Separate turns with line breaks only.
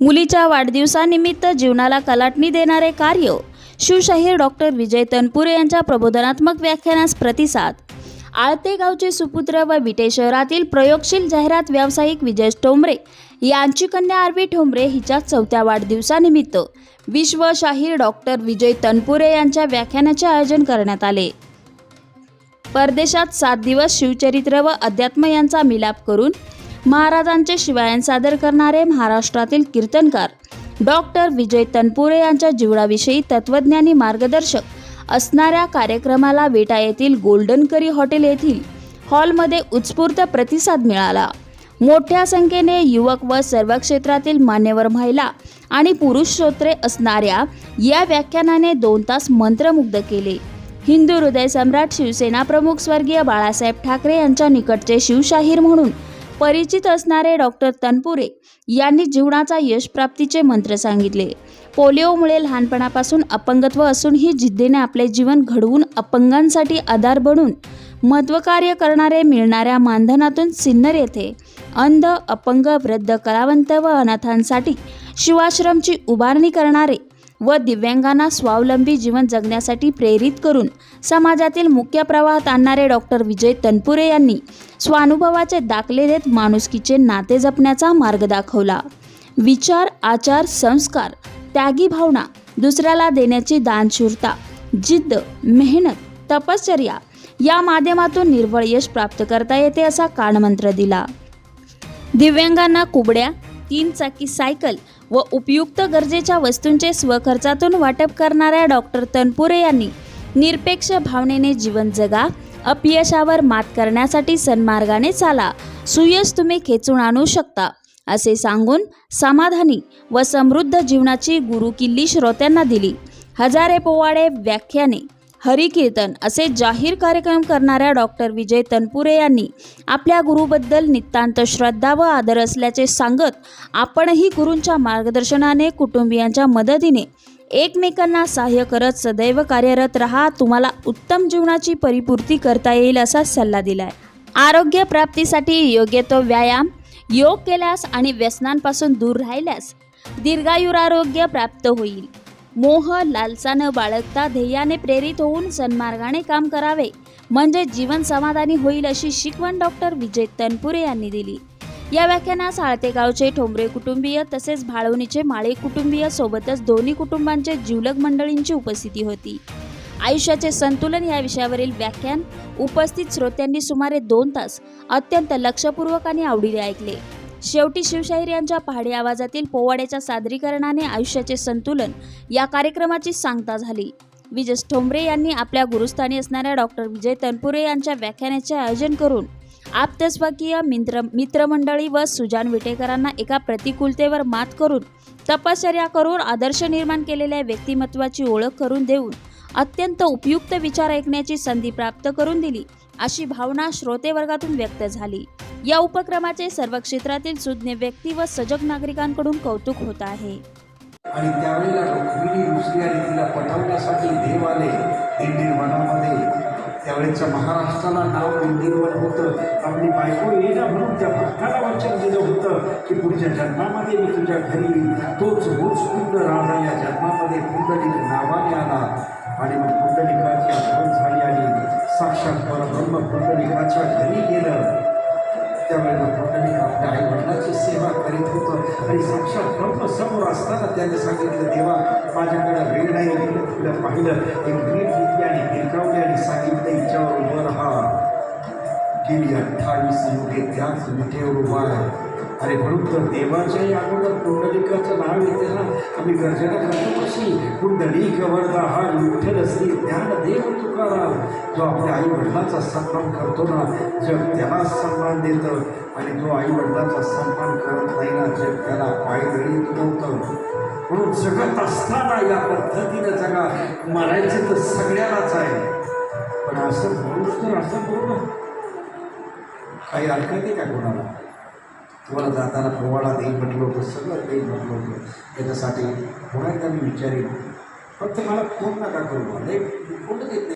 मुलीच्या वाढदिवसानिमित्त जीवनाला कलाटणी देणारे कार्य शिवशाहीर डॉक्टर विजय तनपुरे यांच्या प्रबोधनात्मक व्याख्यानास प्रतिसाद. आळते गावचे सुपुत्र व विटे शहरातील प्रयोगशील जाहिरात व्यावसायिक विजय ठोंबरे यांची कन्या आरवी ठोंबरे हिच्या चौथ्या वाढदिवसानिमित्त विश्वशाहीर डॉक्टर विजय तनपुरे यांच्या व्याख्यानाचे आयोजन करण्यात आले. परदेशात सात दिवस शिवचरित्र व अध्यात्म यांचा मिलाप करून महाराजांचे शिवायन सादर करणारे महाराष्ट्रातील कीर्तनकार डॉक्टर विजय तनपुरे यांच्या जीवनाविषयी तत्वज्ञानी मार्गदर्शक असणाऱ्या कार्यक्रमाला वेटा येथील गोल्डन करी हॉटेल येथील हॉलमध्ये उत्स्फूर्त प्रतिसाद मिळाला. मोठ्या संख्येने युवक व सर्व क्षेत्रातील मान्यवर महिला आणि पुरुष श्रोत्रे असणाऱ्या या व्याख्यानाने दोन तास मंत्रमुग्ध केले. हिंदू हृदय सम्राट शिवसेना प्रमुख स्वर्गीय बाळासाहेब ठाकरे यांच्या निकटचे शिवशाहीर म्हणून परिचित असणारे डॉक्टर तनपुरे यांनी जीवनाचा यशप्राप्तीचे मंत्र सांगितले. पोलिओमुळे लहानपणापासून अपंगत्व असूनही जिद्दीने आपले जीवन घडवून अपंगांसाठी आधार बनून महत्त्वकार्य करणारे मिळणाऱ्या मानधनातून सिन्नर येथे अंध अपंग वृद्ध कलावंत व अनाथांसाठी शिवाश्रमची उभारणी करणारे व दिव्यांगांना स्वावलंबी जीवन जगण्यासाठी प्रेरित करून समाजातील मुख्य प्रवाहात आणणारे डॉक्टर विजय तनपुरे यांनी स्वानुभवाचे दाखले देत माणुसकीचे नाते जपण्याचा मार्ग दाखवला. विचार आचार संस्कार त्यागी भावना दुसऱ्याला देण्याची दानशूरता जिद्द मेहनत तपश्चर्या या माध्यमातून निर्वळ यश प्राप्त करता येते असा कानमंत्र दिला. दिव्यांगांना कुबड्या तीन चाकी सायकल व उपयुक्त गरजेच्या वस्तूंचे स्वखर्चातून वाटप करणाऱ्या डॉक्टर तनपुरे यांनी निरपेक्ष भावनेने जीवन जगा अपयशावर मात करण्यासाठी सन्मार्गाने चाला सुयश तुम्ही खेचून आणू शकता असे सांगून समाधानी व समृद्ध जीवनाची गुरुकिल्ली श्रोत्यांना दिली. हजारे पोवाडे व्याख्याने हरिकीर्तन असे जाहीर कार्यक्रम करणाऱ्या डॉक्टर विजय तनपुरे यांनी आपल्या गुरुबद्दल नितांत श्रद्धा व आदर असल्याचे सांगत आपणही गुरूंच्या मार्गदर्शनाने कुटुंबियांच्या मदतीने एकमेकांना सहाय्य करत सदैव कार्यरत राहा तुम्हाला उत्तम जीवनाची परिपूर्ती करता येईल असा सल्ला दिलाय. आरोग्य प्राप्तीसाठी योग्य तो व्यायाम योग केल्यास आणि व्यसनांपासून दूर राहिल्यास दीर्घायुरारोग्य प्राप्त होईल. मोह लालसा न बाळगता ध्येयाने प्रेरित होऊन सन्मार्गाने काम करावे. म्हणजे जीवन समाधानी होईल अशी शिकवण डॉक्टर विजय तनपुरे यांनी दिली. या व्याख्यानास आळतेगावचे ठोंबरे कुटुंबीय तसेच भाळवणीचे माळे कुटुंबीय सोबतच दोन्ही कुटुंबांचे जिवलग मंडळींची उपस्थिती होती. आयुष्याचे संतुलन या विषयावरील व्याख्यान उपस्थित श्रोत्यांनी सुमारे दोन तास अत्यंत लक्षपूर्वक आणि आवडीने ऐकले. शेवटी शिवशाहीर यांच्या पहाडी आवाजातील पोवाड्याच्या सादरीकरणाने आयुष्याचे संतुलन या कार्यक्रमाची सांगता झाली. विजय ठोंबरे यांनी आपल्या गुरुस्थानी असणाऱ्या डॉक्टर विजय तनपुरे यांच्या व्याख्यानाचे आयोजन करून आपतस्वकीय मित्र मित्रमंडळी व सुजान विटेकरांना एका प्रतिकूलतेवर मात करून तपश्चर्या करून आदर्श निर्माण केलेल्या व्यक्तिमत्वाची ओळख करून देऊन अत्यंत उपयुक्त विचार ऐकण्याची संधी प्राप्त करून दिली. अशी भावना श्रोतेवर्गातून व्यक्त झाली. या उपक्रमाचे सर्व क्षेत्रातील सुज्ञ व्यक्ती व सजग नागरिकांकडून कौतुक होत आहे.
आणि त्यावेळेला रुक्मिणी रुसली आणि तिला पटवण्यासाठी देव आले दिंडीरवनामध्ये त्यावेळेच्या महाराष्ट्राला नाव दिंडीरवन होतं. आपली बायको येईना म्हणून त्या भक्ताला वचन दिलं होतं की पुढच्या जन्मामध्ये मी तुझ्या घरी येईन. तोच कुंड राजा या जन्मामध्ये पुंडलिक नावाने आला. आणि मग पुंडलिकाची आठवण झाली. साक्षात परब्रह्म पुंडलिकाच्या घरी गेलं. त्यावेळेला पुंडलिक आपल्या आई वडिलाची सेवा करीत होतं. आणि साक्षात ब्रह्म समोर असताना त्याने सांगितलं देवा माझ्याकडे वेळ नाही. तुला पाहिलं. एक वीट घेतली आणि गिरकावली आणि सांगितलं हिच्यावर उभं राहा. गेली अठ्ठावीस युगे त्याच विटेवर उभा आहे. अरे म्हणून तर देवाच्याही अगोदर पुंडलिकाचं नाव येते ना आम्ही गर्जना करतो कशी पुंडलिक वरदा हा विठ्ठल असली ज्ञान देव तुकाराम. जो आपल्या आई वडिलाचा सन्मान करतो ना जग त्याला सन्मान देतं. आणि जो आई वडिलाचा सन्मान करत नाही ना जग त्याला पायदळी तुडवतं म्हणून जगत असताना या पद्धतीनं जगा. मरायचं तर सगळ्यालाच आहे. पण असं माणूस तर असं बोलणं काही हरकत आहे का कोणाला? तुम्हाला जाताना पोवाडा देईल म्हटलं होतं सगळं देईल म्हटलं होतं. त्याच्यासाठी पुन्हा एकदा मी विचारेन. फक्त मला फोन नका करू. मला एक फोन देत नाही